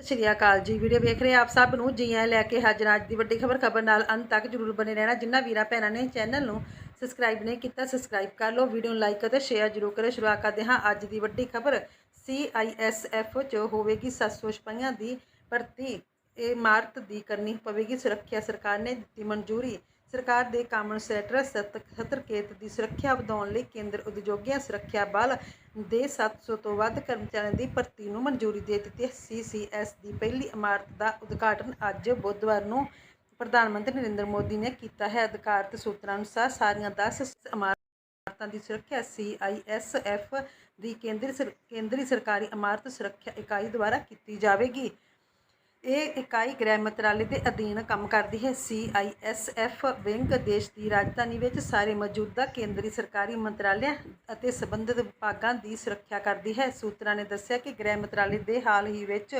ਸਤਿ ਸ਼੍ਰੀ ਅਕਾਲ ਜੀ। ਵੀਡੀਓ ਵੇਖ ਰਹੇ ਆਪ ਸਭ ਨੂੰ ਜੀ ਆਇਆਂ ਲੈ ਕੇ ਹਾਜ਼ਰ ਅੱਜ ਦੀ ਵੱਡੀ ਖਬਰ ਖਬਰ ਨਾਲ ਅੰਤ ਤੱਕ ਜਰੂਰ ਬਨੇ ਰਹਿਣਾ। ਜਿਨ੍ਹਾਂ ਵੀਰਾਂ ਭੈਣਾਂ ਨੇ ਚੈਨਲ ਨੂੰ ਸਬਸਕ੍ਰਾਈਬ ਨਹੀਂ ਕੀਤਾ, ਸਬਸਕ੍ਰਾਈਬ ਕਰ ਲਓ। ਵੀਡੀਓ ਨੂੰ ਲਾਈਕ ਅਤੇ ਸ਼ੇਅਰ ਜਰੂਰ ਕਰੋ ਸ਼ੁਰੂਆਤ ਕਰਦੇ ਹਾਂ ਅੱਜ ਦੀ ਵੱਡੀ ਖਬਰ। ਸੀਆਈਐਸਐਫ ਚ ਹੋਵੇਗੀ 700 ਸਿਪਾਹੀਆਂ ਦੀ ਭਰਤੀ। ਇਹ ਇਮਾਰਤ ਦੀ ਕਰਨੀ ਪਵੇਗੀ। ਸੁਰੱਖਿਆ ਸਰਕਾਰ ਨੇ ਦਿੱਤੀ ਮਨਜ਼ੂਰੀ। ਸਰਕਾਰ ਦੇ ਕਾਮਨ ਸੈਕਟਰ ਸਤਰਕੇਤ ਦੀ ਸੁਰੱਖਿਆ ਵਧਾਉਣ ਲਈ ਕੇਂਦਰ ਉਦਯੋਗਿਕ ਸੁਰੱਖਿਆ ਬਲ ਦੇ 700 ਤੋਂ ਵੱਧ ਕਰਮਚਾਰੀਆਂ ਦੀ ਭਰਤੀ ਨੂੰ ਮਨਜ਼ੂਰੀ ਦੇ ਦਿੱਤੀ ਹੈ। ਸੀਸੀਐਸ ਦੀ ਪਹਿਲੀ ਇਮਾਰਤ ਦਾ ਉਦਘਾਟਨ ਅੱਜ ਬੁੱਧਵਾਰ ਨੂੰ ਪ੍ਰਧਾਨ ਮੰਤਰੀ ਨਰਿੰਦਰ ਮੋਦੀ ਨੇ ਕੀਤਾ ਹੈ। ਅਧਿਕਾਰਤ ਸੂਤਰਾਂ ਅਨੁਸਾਰ ਸਾਰੀਆਂ 10 ਇਮਾਰਤਾਂ ਦੀ ਸੁਰੱਖਿਆ ਸੀਆਈਐਸਐਫ ਦੀ ਕੇਂਦਰੀ ਸਰ- ਕੇਂਦਰੀ ਸਰਕਾਰੀ ਇਮਾਰਤ ਸੁਰੱਖਿਆ ਇਕਾਈ ਦੁਆਰਾ ਕੀਤੀ ਜਾਵੇਗੀ। ਇਹ ਇਕਾਈ ਗ੍ਰਹਿ ਮੰਤਰਾਲੇ ਦੇ ਅਧੀਨ ਕੰਮ ਕਰਦੀ ਹੈ। ਸੀਆਈਐਸਐਫ ਵਿੰਗ ਦੇਸ਼ ਦੀ ਰਾਜਧਾਨੀ ਵਿੱਚ ਸਾਰੇ ਮੌਜੂਦਾ ਕੇਂਦਰੀ ਸਰਕਾਰੀ ਮੰਤਰਾਲਿਆਂ ਅਤੇ ਸੰਬੰਧਿਤ ਵਿਭਾਗਾਂ ਦੀ ਸੁਰੱਖਿਆ ਕਰਦੀ ਹੈ। ਸੂਤਰਾਂ ਨੇ ਦੱਸਿਆ ਕਿ ਗ੍ਰਹਿ ਮੰਤਰਾਲੇ ਦੇ ਹਾਲ ਹੀ ਵਿੱਚ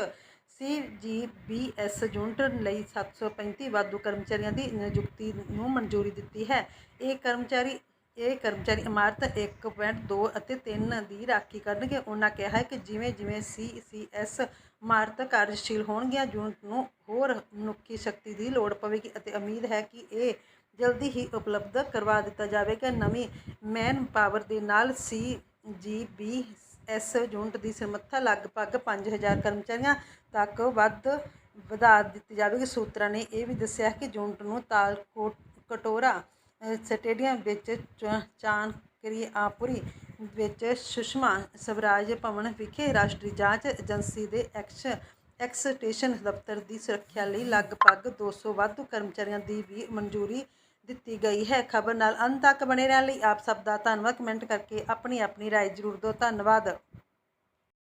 ਸੀਜੀਬੀਐਸ ਯੂਨਿਟ ਲਈ 735 ਵਾਧੂ ਕਰਮਚਾਰੀਆਂ ਦੀ ਨਿਯੁਕਤੀ ਨੂੰ ਮਨਜ਼ੂਰੀ ਦਿੱਤੀ ਹੈ। ਇਹ ਕਰਮਚਾਰੀ ਇਹ ਕਰਮਚਾਰੀ ਇਮਾਰਤ 1.2 ਅਤੇ 3 ਦੀ ਰਾਖੀ ਕਰਨਗੇ। ਉਹਨਾਂ ਕਿਹਾ ਹੈ ਕਿ ਜਿਵੇਂ ਜਿਵੇਂ ਸੀਸੀਐਸ ਇਮਾਰਤ ਕਾਰਜਸ਼ੀਲ ਹੋਣਗੀਆਂ ਯੂਨਿਟ ਨੂੰ ਹੋਰ ਮਨੁੱਖੀ ਸ਼ਕਤੀ ਦੀ ਲੋੜ ਪਵੇਗੀ ਅਤੇ ਉਮੀਦ ਹੈ ਕਿ ਇਹ ਜਲਦੀ ਹੀ ਉਪਲਬਧ ਕਰਵਾ ਦਿੱਤਾ ਜਾਵੇਗਾ। ਨਵੀਂ ਮੈਨ ਪਾਵਰ ਦੇ ਨਾਲ ਸੀ ਜੀ ਬੀ ਐਸ ਯੂਨਿਟ ਦੀ ਸਮਰੱਥਾ ਲਗਭਗ 5000 ਕਰਮਚਾਰੀਆਂ ਤੱਕ ਵੱਧ ਵਧਾ ਦਿੱਤੀ ਜਾਵੇਗੀ। ਸੂਤਰਾਂ ਨੇ ਇਹ ਵੀ ਦੱਸਿਆ ਕਿ ਯੂਨਿਟ ਨੂੰ ਤਾਲਕੋਟ ਕਟੋਰਾ ਅ, ਸਟੇਡੀਅਮ ਵਿੱਚ ਚ- ਚਾਨਕਰੀਆਪੁਰੀ ਵਿੱਚ ਸੁਸ਼ਮਾ ਸਵਰਾਜ ਭਵਨ ਵਿਖੇ ਰਾਸ਼ਟਰੀ ਜਾਂਚ ਏਜੰਸੀ ਦੇ ਐਕਸ ਐਕਸਟੇਸ਼ਨ ਦਫ਼ਤਰ ਦੀ ਸੁਰੱਖਿਆ ਲਈ ਲਗਭਗ 200 ਵਾਧੂ ਕਰਮਚਾਰੀਆਂ ਦੀ ਵੀ ਮਨਜ਼ੂਰੀ ਦਿੱਤੀ ਗਈ ਹੈ ਖਬਰ ਨਾਲ ਅੰਤ ਤੱਕ ਬਣੇ ਰਹਿਣ ਲਈ ਆਪ ਸਭ ਦਾ ਧੰਨਵਾਦ ਕਮੈਂਟ ਕਰਕੇ ਆਪਣੀ ਆਪਣੀ رائے ਜ਼ਰੂਰ ਦਿਓ ਧੰਨਵਾਦ